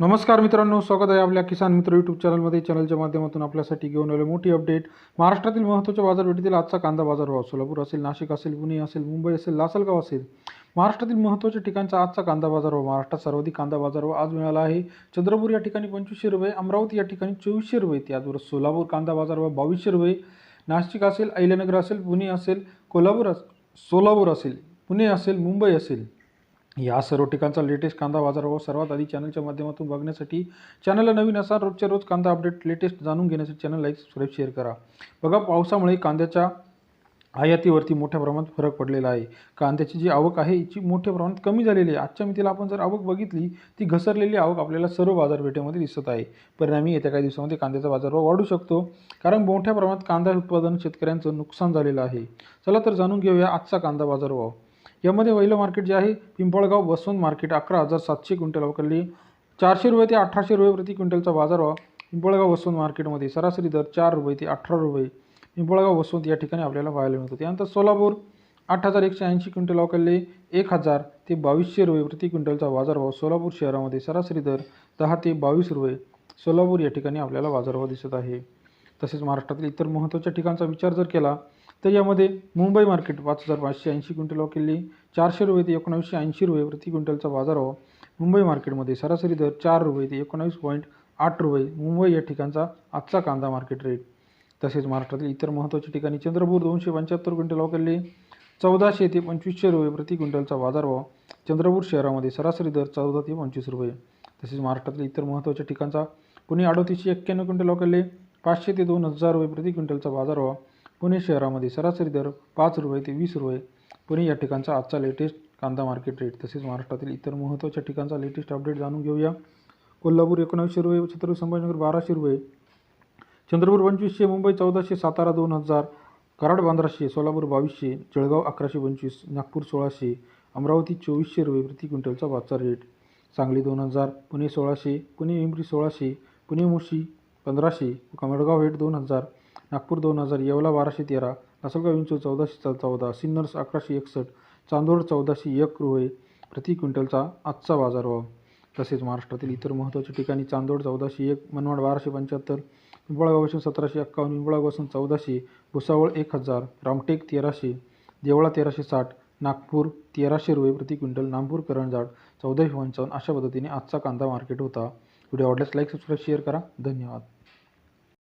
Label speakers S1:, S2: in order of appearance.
S1: नमस्कार मित्रांनो स्वागत आहे आपल्या किसान मित्र यूट्यूब चॅनलमध्ये चॅनलच्या माध्यमातून आपल्यासाठी घेऊन आलो मोठी अपडेट महाराष्ट्रातील महत्त्वाच्या बाजारपेठेतील आजचा कांदा बाजार भाव सोलापूर असेल नाशिक असेल पुणे असेल मुंबई असेल लासलगाव असेल. महाराष्ट्रातील महत्त्वाच्या ठिकाणचा आजचा कांदा बाजारभाव महाराष्ट्रात सर्वाधिक कांदा बाजारभाव आज मिळाला आहे. चंद्रपूर या ठिकाणी पंचवीसशे रुपये अमरावती या ठिकाणी चोवीसशे रुपये. त्याचबरोबर सोलापूर कांदा बाजारभाव बावीसशे रुपये. नाशिक असेल अहिल्यानगर असेल पुणे असेल कोल्हापूर सोलापूर असेल पुणे असेल मुंबई असेल. या सर्व ठिकाणचा लेटेस्ट कांदा बाजारभाव सर्वात आधी चॅनलच्या माध्यमातून बघण्यासाठी चॅनलला नवीन असा रोजच्या रोज कांदा अपडेट लेटेस्ट जाणून घेण्यासाठी चॅनल लाईक सबस्क्राईब शेअर करा. बघा पावसामुळे कांद्याच्या आयातीवरती मोठ्या प्रमाणात फरक पडलेला आहे. कांद्याची जी आवक आहे हिची मोठ्या प्रमाणात कमी झालेली आहे. आजच्या मितीला आपण जर आवक बघितली ती घसरलेली आवक आपल्याला सर्व बाजारपेठेमध्ये दिसत आहे. परिणामी येत्या काही दिवसामध्ये कांद्याचा बाजारभाव वाढू शकतो कारण मोठ्या प्रमाणात कांदा उत्पादन शेतकऱ्यांचं नुकसान झालेलं आहे. चला तर जाणून घेऊया आजचा कांदा बाजारभाव. यामध्ये पहिलं मार्केट जे आहे पिंपळगाव बसवंत मार्केट अकरा हजार सातशे क्विंटल अवकरली चारशे रुपये ते अठराशे रुपये प्रति क्विंटलचा बाजार भाव पिंपळगाव बसवंत मार्केटमध्ये सरासरी दर चार रुपये ते अठरा रुपये. पिंपळगाव बसवंत या ठिकाणी आपल्याला पाहायला मिळतो. त्यानंतर सोलापूर आठ हजार एकशे ऐंशी क्विंटल अवकरले एक हजार ते बावीसशे रुपये प्रति क्विंटलचा बाजारभाव सोलापूर शहरामध्ये सरासरी दर दहा ते बावीस रुपये. सोलापूर या ठिकाणी आपल्याला बाजारभाव दिसत आहे. तसेच महाराष्ट्रातील इतर महत्त्वाच्या ठिकाणचा विचार जर केला तर यामध्ये मुंबई मार्केट पाच हजार पाचशे ऐंशी क्विंटल केली चारशे रुपये ते एकोणावीसशे ऐंशी रुपये प्रति क्विंटलचा बाजार बाजारभाव मुंबई मार्केटमध्ये सरासरी दर चार रुपये ते एकोणावीस पॉईंट आठ रुपये. मुंबई या ठिकाणचा आजचा कांदा मार्केट रेट तसेच महाराष्ट्रातील इतर महत्त्वाच्या ठिकाणी चंद्रपूर दोनशे पंच्याहत्तर क्विंटल किल्ली चौदाशे ते पंचवीसशे रुपये प्रति क्विंटलचा बाजारभाव चंद्रपूर शहरामध्ये सरासरी दर चौदा ते पंचवीस रुपये. तसेच महाराष्ट्रातील इतर महत्त्वाच्या ठिकाणचा पुणे अडतीसशे एक्क्याण्णव क्विंटल केले पाचशे ते दोन हजार रुपये प्रति क्विंटलचा बाजारभाव पुणे शहरामध्ये सरासरी दर पाच रुपये ते वीस रुपये. पुणे या ठिकाणचा आजचा लेटेस्ट कांदा मार्केट रेट तसेच महाराष्ट्रातील इतर महत्त्वाच्या ठिकाणचा लेटेस्ट अपडेट जाणून घेऊया. कोल्हापूर एकोणावीसशे रुपये छत्रपती संभाजीनगर बाराशे रुपये. चंद्रपूर पंचवीसशे मुंबई चौदाशे सातारा दोन हजार. कराड पंधराशे सोलापूर बावीसशे जळगाव अकराशे पंचवीस नागपूर सोळाशे अमरावती चोवीसशे रुपये प्रति क्विंटलचा बाजार रेट सांगली दोन हजार पुणे सोळाशे पुणे पिंपरी सोळाशे पुणे मुशी पंधराशे कमळगाव हेट दोन हजार. नागपूर दोन हजार येवला बाराशे तेरा लासलगाव विंचूर चौदाशे चौदा सिन्नर्स अकराशे एकसष्ट चांदोड चौदाशे एक रुपये प्रति क्विंटलचा आजचा बाजारभाव. तसेच महाराष्ट्रातील इतर महत्त्वाच्या ठिकाणी चांदोड चौदाशे एक मनमाड बाराशे पंच्याहत्तर पिंपळगाव वसून सतराशे एक्कावन्न पिंपळगावसून चौदाशे भुसावळ एक हजार रामटेक तेराशे देवळा तेराशे साठ नागपूर तेराशे रुपये प्रति क्विंटल नागपूर करंजाड चौदाशे पंचावन्न अशा पद्धतीने आजचा कांदा मार्केट होता. व्हिडिओ आवडल्यास लाईक सबस्क्राईब शेअर करा. धन्यवाद.